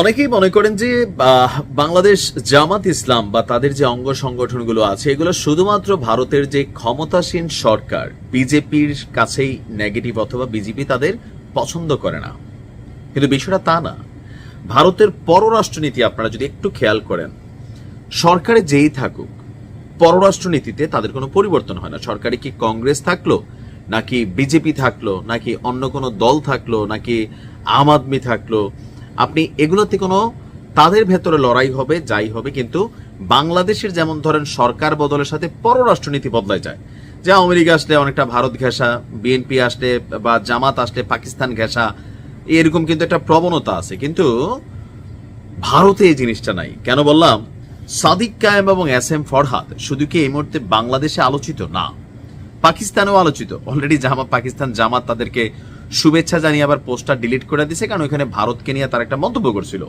অনেকেই মনে করেন যে বাংলাদেশ জামাত ইসলাম বা তাদের যে অঙ্গ সংগঠনগুলো আছে, এগুলো শুধুমাত্র ভারতের যে ক্ষমতাসীন সরকার, বিজেপির কাছেই নেগেটিভ অথবা বিজেপি তাদের পছন্দ করে না। কিন্তু বিষয়টা তা না। ভারতের পররাষ্ট্রনীতি আপনারা যদি একটু খেয়াল করেন, সরকারে যেই থাকুক, পররাষ্ট্রনীতিতে তাদের কোনো পরিবর্তন হয় না। সরকারে কি কংগ্রেস থাকল, নাকি বিজেপি থাকল, নাকি অন্য কোনো দল থাকল, নাকি আম আদমি থাকল আপনি এগুলোতে কোনো তাদের ভেতরে লড়াই হবে, যাই হবে, কিন্তু বাংলাদেশের যেমন ধরেন সরকার বদলের সাথে পররাষ্ট্রনীতি বদলায় যায়। যে আওয়ামী লীগ আসলে অনেকটা ভারত ঘেঁষা বিএনপি আসলে বা জামাত আসলে পাকিস্তান ঘেঁষা, এরকম কিন্তু একটা প্রবণতা আছে। কিন্তু ভারতে এই জিনিসটা নাই। কেন বললাম? সাদিক কায়েম এবং এস এম ফরহাদ শুধু কি এই মুহূর্তে বাংলাদেশে আলোচিত? না। পাকিস্তানেও আলোচিত। অলরেডি জামা পাকিস্তান জামাত তাদেরকে শুভেচ্ছা জানিয়ে আবার পোস্টার ডিলিট করে দিছে, কারণ ওখানে ভারতকে নিয়ে তার একটা মন্তব্য করছিল।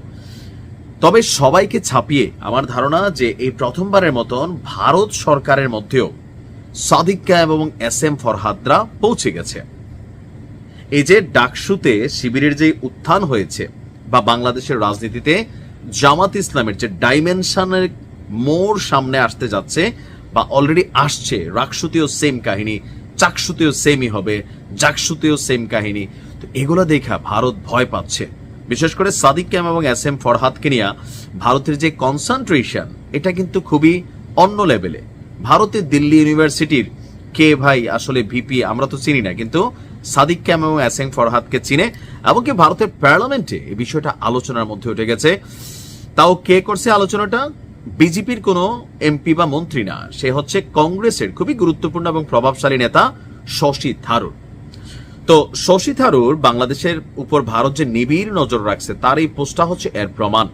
তবে সবাইকে ছাপিয়ে আমার ধারণা যে এই প্রথমবারের মতন ভারত সরকারের মধ্যেও সাদিক কায়েম এবং এস এম ফরহাদরা পৌঁছে গেছে। এই যে ডাকসুতে শিবিরের যে উত্থান হয়েছে বা বাংলাদেশের রাজনীতিতে জামাত ইসলামের যে ডাইমেনশনের মোড় সামনে আসতে যাচ্ছে বা অলরেডি আসছে রাকসুতেও সেম কাহিনী চাকসুতেও সেমই হবে, জাকসুতেও সেম কাহিনী। তো এগুলো দেখা ভারত ভয় পাচ্ছে। বিশেষ করে সাদিক ক্যাম এবং এস এম ফরহাদকে নিয়ে ভারতের যে কনসেন্ট্রেশন এটা কিন্তু খুবই অন্য লেভেলে ভারতের দিল্লি ইউনিভার্সিটির কে ভাই আসলে ভিপি আমরা তো চিনি না, কিন্তু সাদিক ক্যাম এবং এস এম ফরহাদকে চিনে এমনকি ভারতের পার্লামেন্টে এই বিষয়টা আলোচনার মধ্যে উঠে গেছে। তাও কে করছে আলোচনাটা? বিজেপির কোনো এমপি বা মন্ত্রী না। সে হচ্ছে কংগ্রেসের খুবই গুরুত্বপূর্ণ এবং প্রভাবশালী নেতা শশী থারুর। তো শশী থারুর বাংলাদেশের উপর ভারত যে নিবিড় নজর রাখছে, তার এই পোস্টটা হচ্ছে এর প্রমাণ।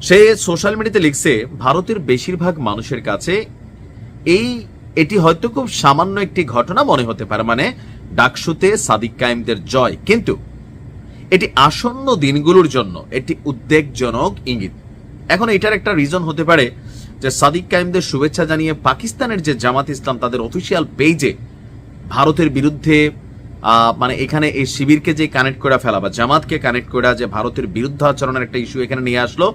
সে সোশ্যাল মিডিয়াতে লিখছে, ভারতের বেশিরভাগ মানুষের কাছে এই, এটি হয়তো খুব সামান্য একটি ঘটনা মনে হতে পারে মানে ডাকসুতে সাদিক কায়েমদের জয়। কিন্তু এটি আসন্ন দিনগুলোর জন্য একটি উদ্বেগজনক ইঙ্গিত। এখন এটার একটা রিজন হতে পারে যে সাদিক কায়েমদের শুভেচ্ছা জানিয়ে পাকিস্তানের যে জামাত ইসলাম, তাদের অফিসিয়াল পেজে ভারতের বিরুদ্ধে মানে এখানে এই শিবিরকে যে কানেক্ট করে ফেলা বা জামাতকে কানেক্ট করে যে ভারতের বিরুদ্ধে আচরণের একটা ইস্যু এখানে নিয়ে আসলো,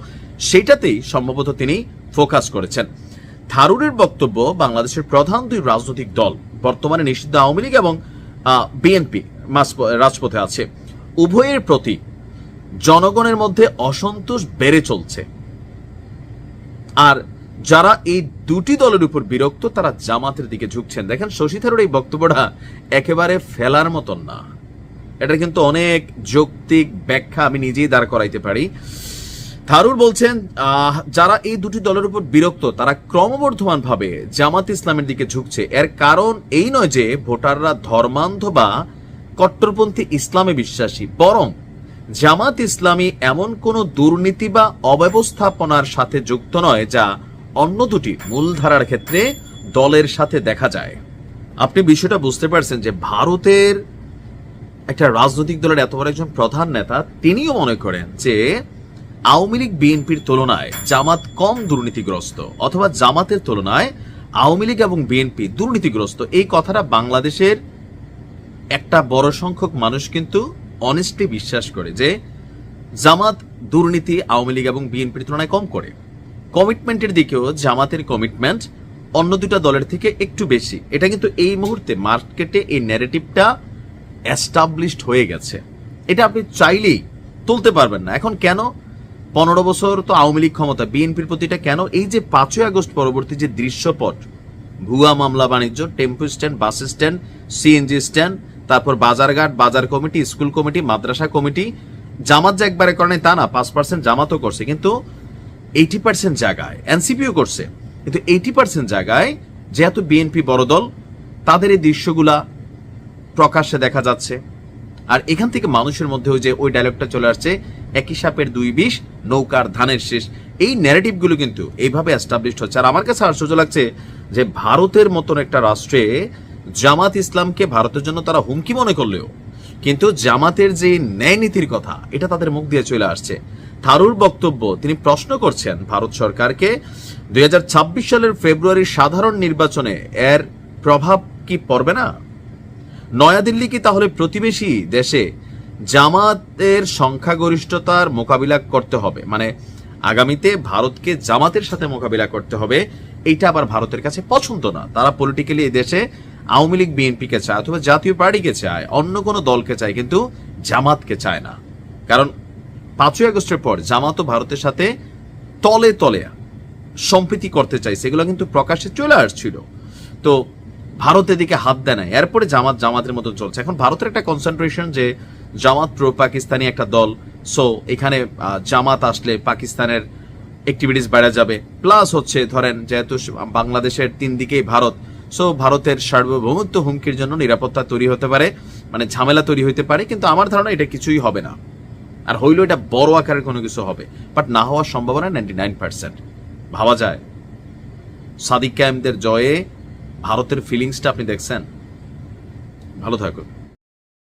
সেটাতেই সম্ভবত তিনি ফোকাস করেছেন। থারুরের বক্তব্য, বাংলাদেশের প্রধান দুই রাজনৈতিক দল, বর্তমানে নিষিদ্ধ আওয়ামী লীগ এবং বিএনপি রাজপথে আছে। উভয়ের প্রতি জনগণের মধ্যে অসন্তোষ বেড়ে চলছে। আর যারা এই দুটি দলের উপর বিরক্ত, তারা জামাতের দিকে ঝুঁকছেন। দেখেন শশী থারুর এই বক্তব্যটা একেবারে ফেলার মতন না। এটা কিন্তু অনেক যৌক্তিক ব্যাখ্যা আমি নিজেই দাঁড় করাইতে পারি। থারুর বলছেন যারা এই দুটি দলের উপর বিরক্ত, তারা ক্রমবর্ধমান ভাবে জামাত ইসলামের দিকে ঝুঁকছে। এর কারণ এই নয় যে ভোটাররা ধর্মান্ধ বা কট্টরপন্থী ইসলামে বিশ্বাসী, বরং জামাত ইসলামী এমন কোন দুর্নীতি বা অব্যবস্থাপনার সাথে যুক্ত নয় যা অন্য দুটি মূলধারার ক্ষেত্রে দলের সাথে দেখা যায়। আপনি বিষয়টা বুঝতে পারছেন যে ভারতের একটা রাজনৈতিক দলের এত বড় একজন প্রধান নেতা, তিনিও মনে করেন যে আওয়ামী লীগ বিএনপির তুলনায় জামাত কম দুর্নীতিগ্রস্ত অথবা জামাতের তুলনায় আওয়ামী লীগ এবং বিএনপি দুর্নীতিগ্রস্ত। এই কথাটা বাংলাদেশের একটা বড় সংখ্যক মানুষ কিন্তু অনেস্টলি বিশ্বাস করে যে জামাত দুর্নীতি, আওয়ামী লীগ এবং বিএনপির তুলনায় কম করে। কমিটমেন্টের দিকেও জামাতের কমিটমেন্ট অন্য দুটা দলের থেকে একটু বেশি। এটা কিন্তু এই মুহূর্তে মার্কেটে এই ন্যারেটিভটা এস্টাবলিশড হয়ে গেছে। এটা আপনি চাইলেই তুলতে পারবেন না। এখন কেন পনেরো বছর তো আওয়ামী লীগ ক্ষমতা বিএনপির প্রতিটা কেন এই যে পাঁচই আগস্ট পরবর্তী যে দৃশ্যপট, ভুয়া মামলা বাণিজ্য tempo stand bus stand CNG stand তারপর বাজারঘাট, বাজার কমিটি, স্কুল কমিটি, মাদ্রাসা কমিটি, জামাত যে একবারে করে তা না, পাঁচ পার্সেন্ট জামাতও করছে, কিন্তু এইটি পার্সেন্ট জায়গায়, এনসিপিও করছে, কিন্তু এইটি পার্সেন্ট জায়গায় যেহেতু বিএনপি বড় দল, তাদের এই দৃশ্যগুলা প্রকাশ্যে দেখা যাচ্ছে। আর এখান থেকে মানুষের মধ্যে ওই যে, ওই ডায়লগটা চলে আসছে, একই সাপের দুই বিষ, নৌকার ধানের শেষ, এই ন্যারেটিভগুলো কিন্তু এইভাবে এস্টাবলিশড হচ্ছে। আর আমার কাছে আশ্চর্য লাগছে যে, ভারতের মতন একটা রাষ্ট্রে জামাত ইসলামকে ভারতের জন্য তারা হুমকি মনে করলেও কিন্তু জামাতের যে ন্যায় নীতির কথা, এটা তাদের মুখ দিয়ে চলে আসছে। থারুর বক্তব্য, তিনি প্রশ্ন করছেন, ভারত সরকারকে দুই সালের ফেব্রুয়ারির সাধারণ নির্বাচনে এর প্রভাব কি পড়বে না? নয়াদিল্লি কি তাহলে প্রতিবেশী দেশে জামাতের সংখ্যাগরিষ্ঠতার মোকাবিলা করতে হবে? মানে আগামীতে ভারতকে জামাতের সাথে মোকাবিলা করতে হবে, এইটা আবার ভারতের কাছে পছন্দ না। তারা পলিটিক্যালি এই দেশে আওয়ামী লীগ বিএনপিকে চায় অথবা জাতীয় পার্টিকে চায়, অন্য কোনো দলকে চায়, কিন্তু জামাতকে চায় না। কারণ পাঁচই আগস্টের পর জামাতও ভারতের সাথে তলে তলে সম্প্রীতি করতে চাইছে এগুলো কিন্তু প্রকাশ্যে চলে আসছিল। তো ভারত এদিকে হাত দেয় না এরপরে জামাত জামাতের মতন চলছে। এখন ভারতের একটা কনসেন্ট্রেশন যে জামাত প্রো পাকিস্তানি একটা দল সো এখানে জামাত আসলে পাকিস্তানের অ্যাক্টিভিটিস বেড়ে যাবে। প্লাস হচ্ছে ধরেন যেহেতু বাংলাদেশের তিন দিকেই ভারত সো ভারতের সার্বভৌমত্ব হুমকির জন্য নিরাপত্তা তৈরি হতে পারে মানে ঝামেলা তৈরি হতে পারে, কিন্তু আমার ধারণা এটা কিছুই হবে না। আর হইল এটা বড় আকারের কোনো কিছু হবে বাট না হওয়ার সম্ভাবনা নাইনটি নাইন পার্সেন্ট ভাবা যায়। সাদিক ক্যাম্পদের জয়ে ভারতের ফিলিংসটা আপনি দেখছেন। ভালো থাকুন।